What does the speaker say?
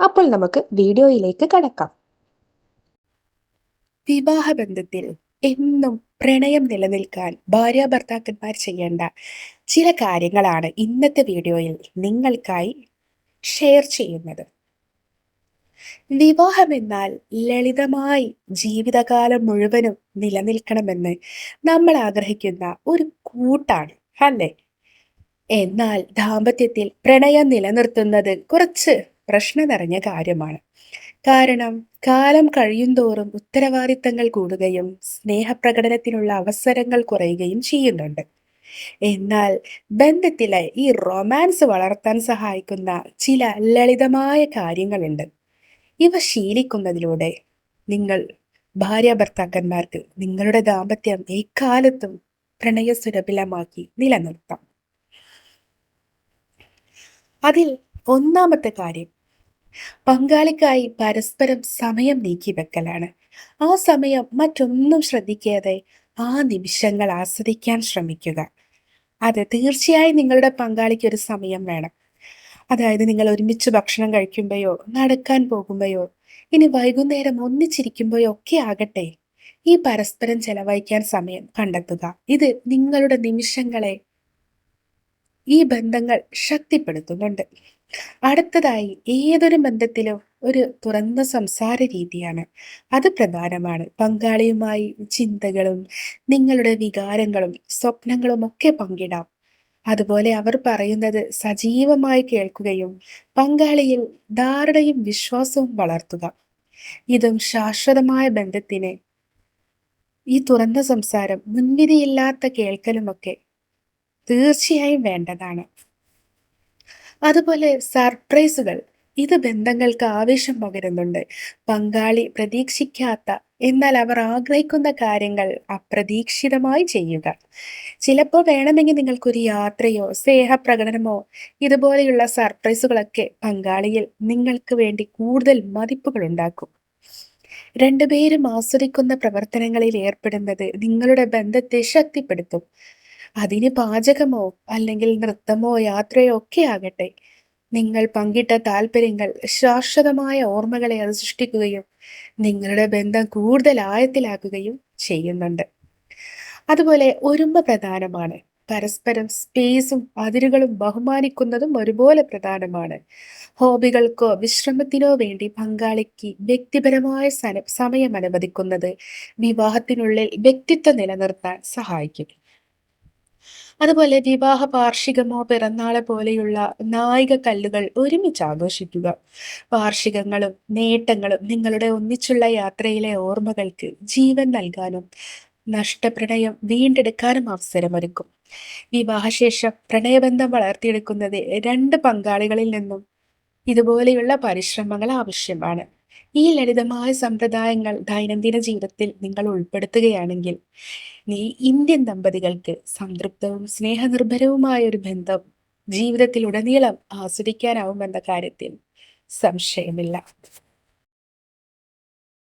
അപ്പോൾ നമുക്ക് വീഡിയോയിലേക്ക് കടക്കാം. വിവാഹബന്ധത്തിൽ എന്നും പ്രണയം നിലനിൽക്കാൻ ഭാര്യ ഭർത്താക്കന്മാർ ചെയ്യേണ്ട ചില കാര്യങ്ങളാണ് ഇന്നത്തെ വീഡിയോയിൽ നിങ്ങൾക്കായി ഷെയർ ചെയ്യുന്നത്. വിവാഹം എന്നാൽ ലളിതമായി ജീവിതകാലം മുഴുവനും നിലനിൽക്കണമെന്ന് നമ്മൾ ആഗ്രഹിക്കുന്ന ഒരു കൂട്ടാണ് അല്ലേ? എന്നാൽ ദാമ്പത്യത്തിൽ പ്രണയം നിലനിർത്തുന്നത് കുറച്ച് പ്രശ്നം നിറഞ്ഞ കാര്യമാണ്. കാരണം കാലം കഴിയുന്തോറും ഉത്തരവാദിത്തങ്ങൾ കൂടുകയും സ്നേഹപ്രകടനത്തിനുള്ള അവസരങ്ങൾ കുറയുകയും ചെയ്യുന്നുണ്ട്. എന്നാൽ ബന്ധത്തിലെ ഈ റൊമാൻസ് വളർത്താൻ സഹായിക്കുന്ന ചില ലളിതമായ കാര്യങ്ങളുണ്ട്. ഇവ ശീലിക്കുന്നതിലൂടെ നിങ്ങൾ ഭാര്യ ഭർത്താക്കന്മാർക്ക് നിങ്ങളുടെ ദാമ്പത്യം എക്കാലത്തും പ്രണയസുരഭിലമാക്കി നിലനിർത്താം. അതിൽ ഒന്നാമത്തെ കാര്യം പങ്കാളിക്കായി പരസ്പരം സമയം നീക്കി വെക്കലാണ്. ആ സമയം മറ്റൊന്നും ശ്രദ്ധിക്കാതെ ആ നിമിഷങ്ങൾ ആസ്വദിക്കാൻ ശ്രമിക്കുക. അത് തീർച്ചയായും നിങ്ങളുടെ പങ്കാളിക്ക് ഒരു സമയം വേണം. അതായത് നിങ്ങൾ ഒരുമിച്ച് ഭക്ഷണം കഴിക്കുമ്പോയോ നടക്കാൻ പോകുമ്പോയോ ഇനി വൈകുന്നേരം ഒന്നിച്ചിരിക്കുമ്പോഴോ ഒക്കെ ആകട്ടെ ഈ പരസ്പരം ചെലവഴിക്കാൻ സമയം കണ്ടെത്തുക. ഇത് നിങ്ങളുടെ നിമിഷങ്ങളെ ഈ ബന്ധങ്ങൾ ശക്തിപ്പെടുത്തുന്നുണ്ട്. അടുത്തതായി ഏതൊരു ബന്ധത്തിലും ഒരു തുറന്ന സംസാര രീതിയാണ്. അത് പ്രധാനമാണ്. പങ്കാളിയുമായി ചിന്തകളും നിങ്ങളുടെ വികാരങ്ങളും സ്വപ്നങ്ങളും ഒക്കെ പങ്കിടാം. അതുപോലെ അവർ പറയുന്നത് സജീവമായി കേൾക്കുകയും പങ്കാളിയിൽ ധാരണയും വിശ്വാസവും വളർത്തുക. ഇതും ശാശ്വതമായ ബന്ധത്തിന് ഈ തുറന്ന സംസാരം മുൻവിധിയില്ലാത്ത കേൾക്കലുമൊക്കെ തീർച്ചയായും വേണ്ടതാണ്. അതുപോലെ സർപ്രൈസുകൾ. ഇത് ബന്ധങ്ങൾക്ക് ആവേശം പകരുന്നുണ്ട്. പങ്കാളി പ്രതീക്ഷിക്കാത്ത എന്നാൽ അവർ ആഗ്രഹിക്കുന്ന കാര്യങ്ങൾ അപ്രതീക്ഷിതമായി ചെയ്യുക. ചിലപ്പോൾ വേണമെങ്കിൽ നിങ്ങൾക്കൊരു യാത്രയോ സ്നേഹപ്രകടനമോ ഇതുപോലെയുള്ള സർപ്രൈസുകളൊക്കെ പങ്കാളിയിൽ നിങ്ങൾക്ക് വേണ്ടി കൂടുതൽ മതിപ്പുകൾ ഉണ്ടാക്കും. രണ്ടുപേരും ആസ്വദിക്കുന്ന പ്രവർത്തനങ്ങളിൽ ഏർപ്പെടുന്നത് നിങ്ങളുടെ ബന്ധത്തെ ശക്തിപ്പെടുത്തും. അതിന് പാചകമോ അല്ലെങ്കിൽ നൃത്തമോ യാത്രയോ ഒക്കെ ആകട്ടെ. നിങ്ങൾ പങ്കിട്ട താല്പര്യങ്ങൾ ശാശ്വതമായ ഓർമ്മകളെ അത് സൃഷ്ടിക്കുകയും നിങ്ങളുടെ ബന്ധം കൂടുതൽ ആയത്തിലാക്കുകയും ചെയ്യുന്നുണ്ട്. അതുപോലെ ഒരുമ പ്രധാനമാണ്. പരസ്പരം സ്പേസും അതിരുകളും ബഹുമാനിക്കുന്നതും ഒരുപോലെ പ്രധാനമാണ്. ഹോബികൾക്കോ വിശ്രമത്തിനോ വേണ്ടി പങ്കാളിക്ക് വ്യക്തിപരമായ സമയം അനുവദിക്കുന്നത് വിവാഹത്തിനുള്ളിൽ വ്യക്തിത്വം നിലനിർത്താൻ സഹായിക്കും. അതുപോലെ വിവാഹ വാർഷികമോ പിറന്നാളെ പോലെയുള്ള നായിക കല്ലുകൾ ഒരുമിച്ച് ആഘോഷിക്കുക. വാർഷികങ്ങളും നേട്ടങ്ങളും നിങ്ങളുടെ ഒന്നിച്ചുള്ള യാത്രയിലെ ഓർമ്മകൾക്ക് ജീവൻ നൽകാനും നഷ്ടപ്രണയം വീണ്ടെടുക്കാനും അവസരമൊരുക്കും. വിവാഹശേഷം പ്രണയബന്ധം വളർത്തിയെടുക്കുന്നത് രണ്ട് പങ്കാളികളിൽ നിന്നും ഇതുപോലെയുള്ള പരിശ്രമങ്ങൾ ആവശ്യമാണ്. ഈ ലളിതമായ സമ്പ്രദായങ്ങൾ ദൈനംദിന ജീവിതത്തിൽ നിങ്ങൾ ഉൾപ്പെടുത്തുകയാണെങ്കിൽ നീ ഇന്ത്യൻ ദമ്പതികൾക്ക് സംതൃപ്തവും സ്നേഹനിർഭരവുമായ ഒരു ബന്ധം ജീവിതത്തിലുടനീളം ആസ്വദിക്കാനാവുമെന്ന കാര്യത്തിൽ സംശയമില്ല.